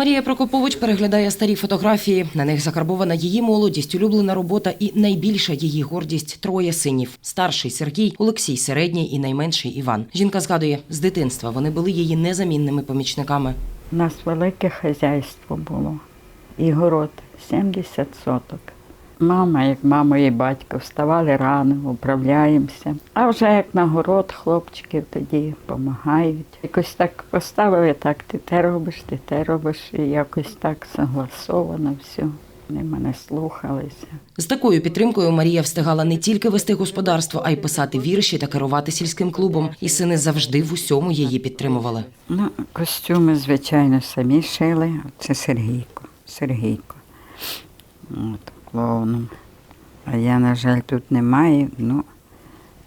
Марія Прокопович переглядає старі фотографії. На них закарбована її молодість, улюблена робота і найбільша її гордість троє синів: старший Сергій, Олексій середній і найменший Іван. Жінка згадує, з дитинства вони були її незамінними помічниками. У нас велике хазяйство було і город 70 соток. Мама, як мама і батько, вставали рано, управляємося. А вже як на город хлопчиків тоді допомагають. Якось так поставили, так ти те робиш, ти те робиш, і якось так согласовано все. Вони мене слухалися. З такою підтримкою Марія встигала не тільки вести господарство, а й писати вірші та керувати сільським клубом. І сини завжди в усьому її підтримували. Ну, костюми, звичайно, самі шили. Це Сергійко. Сергійко. От, клоуном. А я, на жаль, тут не маю. Ну,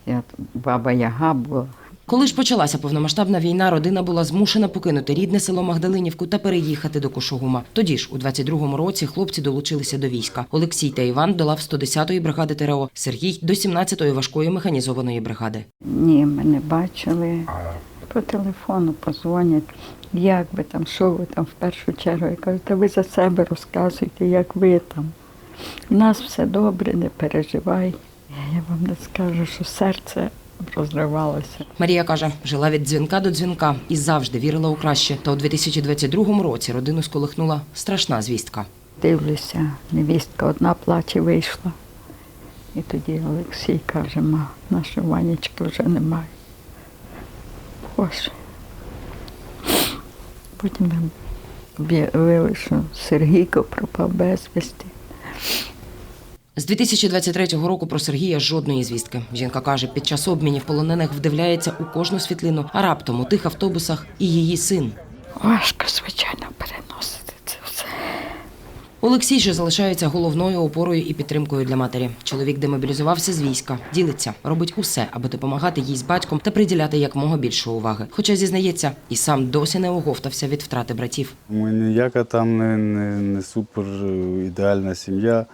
я баба Яга була. Коли ж почалася повномасштабна війна, родина була змушена покинути рідне село Магдалинівку та переїхати до Кошугума. Тоді ж, у 22-му році, хлопці долучилися до війська. Олексій та Іван до лав 110-ї бригади ТРО, Сергій до 17-ї важкої механізованої бригади. Ні, ми не бачили. По телефону позвонять. Як ви там, що ви там в першу чергу? Я кажу, та ви за себе розказуйте, як ви там. У нас все добре, не переживай. Я вам не скажу, що серце розривалося. Марія каже, жила від дзвінка до дзвінка і завжди вірила у краще. Та у 2022 році родину сколихнула страшна звістка. Дивлюся, невістка одна плаче вийшла. І тоді Олексій каже, ма, нашої Ванечки вже немає. Боже. Потім нам об'явили, що Сергійко пропав безвісти. З 2023 року про Сергія жодної звістки. Жінка каже, під час обмінів полонених вдивляється у кожну світлину, а раптом у тих автобусах і її син. Важко, звичайно. Олексій же залишається головною опорою і підтримкою для матері. Чоловік демобілізувався з війська, ділиться, робить усе, аби допомагати їй з батьком та приділяти якомога більше уваги. Хоча зізнається, і сам досі не оговтався від втрати братів. Ми ніяка там не, не, не супер е, ідеальна сім'я.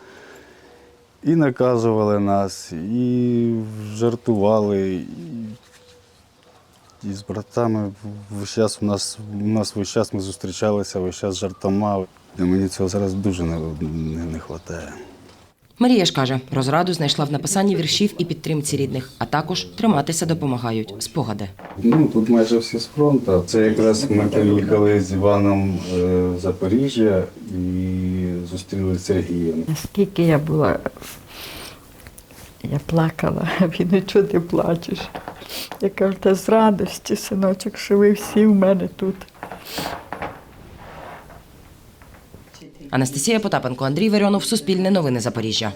І наказували нас, і жартували. І, з братами весь час у нас, у нас весь час ми зустрічалися, весь час жартома. І мені цього зараз дуже не, не, не вистачає. Марія ж каже, розраду знайшла в написанні віршів і підтримці рідних, а також триматися допомагають спогади. Ну, тут майже всі з фронту. Це якраз ми приїхали з Іваном е, в Запоріжжя і зустріли Сергія. Наскільки я була, я плакала, а він нічого не плачеш. Я кажу, та з радості, синочок, що ви всі в мене тут. Анастасія Потапенко, Андрій Варіонов, Суспільне новини Запоріжжя.